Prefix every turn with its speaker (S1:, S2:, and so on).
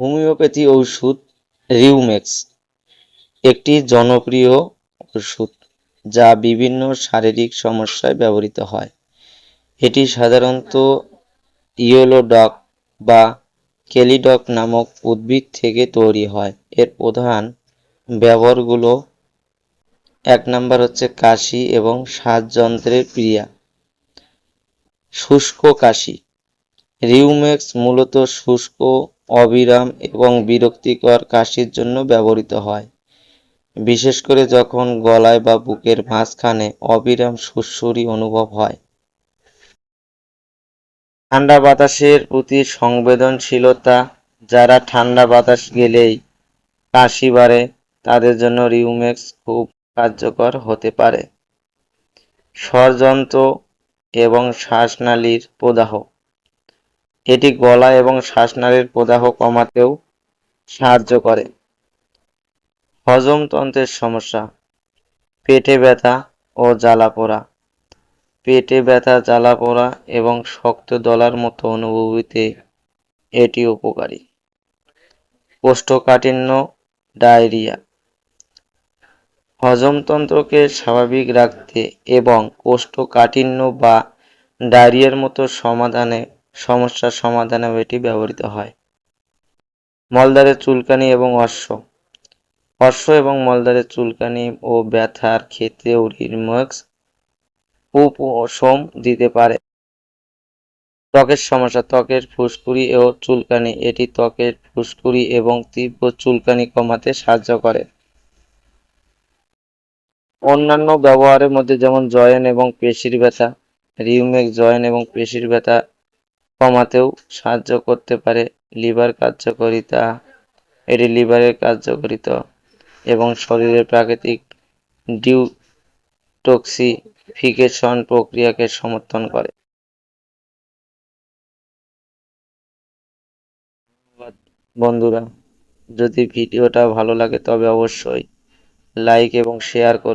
S1: Homeopathy ঔষধ রিউমেক্স, একটি জনপ্রিয় ওষুধ যা বিভিন্ন শারীরিক সমস্যায় ব্যবহৃত হয়। এটি সাধারণত ইয়েলো ডক বা কেলিডক নামক উদ্ভিদ থেকে তৈরি হয়। এর প্রধান ব্যবহারগুলো এক নাম্বার হচ্ছে কাশি এবং শ্বাসযন্ত্রের ক্রিয়া। শুষ্ক কাশি, রিউমেক্স মূলত শুষ্ক অবিরাম এবং বিরক্তিকর কাশির জন্য ব্যবহৃত হয়। বিশেষ করে যখন গলায় বা বুকের মাঝখানে অবিরাম সুরসুরি অনুভব হয়। ঠান্ডা বাতাসের প্রতি সংবেদনশীলতা, যারা ঠান্ডা বাতাস গেলেই কাশি বাড়ে, তাদের জন্য রিউমেক্স খুব কার্যকর হতে পারে। ষড়যন্ত্র এবং শ্বাসনালীর প্রদাহ এটি গলা এবং শ্বাসনালীর প্রদাহ কমাতেও সাহায্য করে। হজমতন্ত্রের সমস্যা, পেটে ব্যথা ও জ্বালা পোড়া। পেটে ব্যথা, জ্বালা পোড়া এবং শক্ত দলার মতো অনুভূতিতে এটি উপকারী। কোষ্ঠকাঠিন্য, ডায়রিয়া। হজমতন্ত্রকে স্বাভাবিক রাখতে এবং কোষ্ঠকাঠিন্য বা ডায়রিয়ার মতো সমাধানে সমস্যার সমাধানেও এটি ব্যবহৃত হয়। মলদ্বারের চুলকানি এবং অশ্ব। অশ্ব এবং মলদ্বারের চুলকানি ও ব্যথার ক্ষেত্রেও রিমক্স উপশম দিতে পারে। ত্বকের সমস্যা, ত্বকের ফুসকুড়ি ও চুলকানি। এটি ত্বকের ফুসকুড়ি এবং তীব্র চুলকানি কমাতে সাহায্য করে। অন্যান্য ব্যবহারের মধ্যে যেমন জয়েন এবং পেশির ব্যথা রিউমেক জয়েন এবং পেশির ব্যথা কমাতেও সাহায্য করতে পারে। লিভার কার্যকারিতা, এটি লিভারের কার্যকারিতা এবং শরীরের প্রাকৃতিক ডিউটক্সিফিকেশন প্রক্রিয়াকে সমর্থন করে। বন্ধুরা। যদি ভিডিওটা ভালো লাগে তবে অবশ্যই লাইক এবং শেয়ার করবে